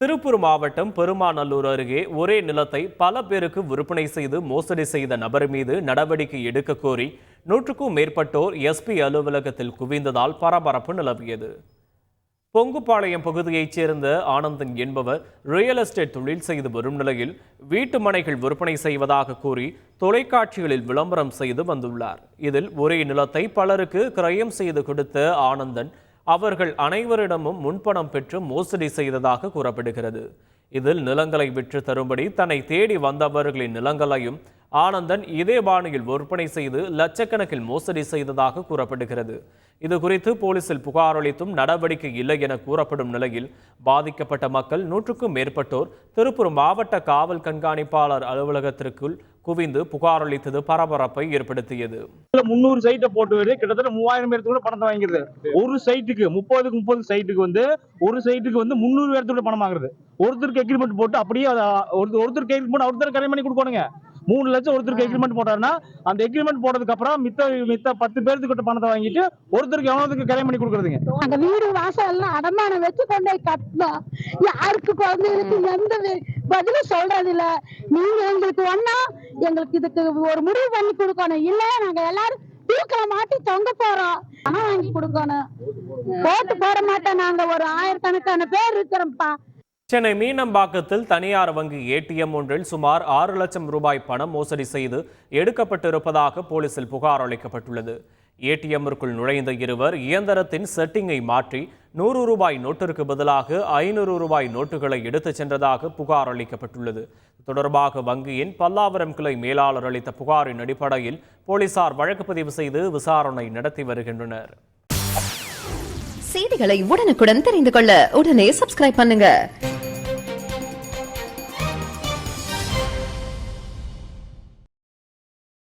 திருப்பூர் மாவட்டம் பெருமாநல்லூர் அருகே ஒரே நிலத்தை பல பேருக்கு விற்பனை செய்து மோசடி செய்த நபர் மீது நடவடிக்கை எடுக்க கோரி நூற்றுக்கும் மேற்பட்டோர் எஸ்பி அலுவலகத்தில் குவிந்ததால் பரபரப்பு நிலவியது. பொங்குபாளையம் பகுதியைச் சேர்ந்த ஆனந்தன் என்பவர் ரியல் எஸ்டேட் தொழில் செய்து வரும் நிலையில் வீட்டு மனைகள் விற்பனை செய்வதாக கூறி தொலைக்காட்சிகளில் விளம்பரம் செய்து வந்துள்ளார். இதில் ஒரே நிலத்தை பலருக்கு கிரயம் செய்து கொடுத்த ஆனந்தன் அவர்கள் அனைவரிடமும் முன்பணம் பெற்று மோசடி செய்ததாக கூறப்படுகிறது. இதில் நிலங்களை விற்று தரும்படி தன்னை தேடி வந்தவர்களின் நிலங்களையும் ஆனந்தன் இதே பாணியில் விற்பனை செய்து லட்சக்கணக்கில் மோசடி செய்ததாக கூறப்படுகிறது. இது குறித்து போலீசில் புகார் அளித்தும் நடவடிக்கை இல்லை என கூறப்படும் நிலையில் பாதிக்கப்பட்ட மக்கள் நூற்றுக்கும் மேற்பட்டோர் திருப்பூர் மாவட்ட காவல் கண்காணிப்பாளர் அலுவலகத்திற்குள் குவிந்து புகார் அளித்தது பரபரப்பை ஏற்படுத்தியது. முந்நூறு சைட்டை போட்டு விடு கிட்டத்தட்ட மூவாயிரம் பேருக்கு கூட பணத்தை வாங்கிடுது. ஒரு சைட்டுக்கு முப்பதுக்கு முப்பது சைட்டுக்கு வந்து ஒரு சைட்டுக்கு வந்து முந்நூறு பேர்த்தோட பணம் வாங்குறது. ஒருத்தருக்கு எக்ரிமெண்ட் போட்டு அப்படியே அதை ஒருத்தர் ஒருத்தருக்கு எக்ரிமெண்ட் ஒருத்தர் கரை பண்ணி கொடுக்கணுங்க. மூணு லட்சம் ஒருத்தருக்கு எக்ரிமெண்ட் போட்டாருன்னா அந்த எக்ரிமெண்ட் போட்டதுக்கு அப்புறம் மித்த மித்த பத்து பேர்த்துக்கிட்ட பணத்தை வாங்கிட்டு ஒருத்தருக்கு எவனத்துக்கு கரை பண்ணி கொடுக்குறதுங்க. அந்த வீடு வாசல் எல்லாம் அடமானம் வச்சு கொண்டு கட்டணும் யாருக்கு குழந்தைகளுக்கு எந்த வி- பதிலும் சொல்றது இல்ல நீங்க எங்களுக்கு ஒண்ணா எங்களுக்கு இதுக்கு ஒரு முடிவு பண்ணி கொடுக்கணும். இல்ல நாங்க எல்லாரும் தூக்கல மாட்டி தொங்க போறோம். பணம் வாங்கி கொடுக்கணும். போட்டு போட மாட்டோம் நாங்க. ஒரு ஆயிரக்கணக்கான பேர் இருக்கிறோம்ப்பா. சென்னை மீனம்பாக்கத்தில் தனியார் வங்கி ஏடிஎம் ஒன்றில் சுமார் ஆறு லட்சம் ரூபாய் பணம் மோசடி செய்து எடுக்கப்பட்டிருப்பதாக போலீசில் புகார் அளிக்கப்பட்டுள்ளது. ஏடிஎம்மிற்குள் நுழைந்த இருவர் இயந்திரத்தின் செட்டிங்கை மாற்றி நூறு ரூபாய் நோட்டிற்கு பதிலாக ஐநூறு ரூபாய் நோட்டுகளை எடுத்துச் சென்றதாக புகார் அளிக்கப்பட்டுள்ளது. தொடர்பாக வங்கியின் பல்லாவரம் கிளை மேலாளர் அளித்த புகாரின் அடிப்படையில் போலீசார் வழக்கு பதிவு செய்து விசாரணை நடத்தி வருகின்றனர். செய்திகளை உடனுக்குடன் தெரிந்து கொள்ள உடனே சப்ஸ்கிரைப் பண்ணுங்க.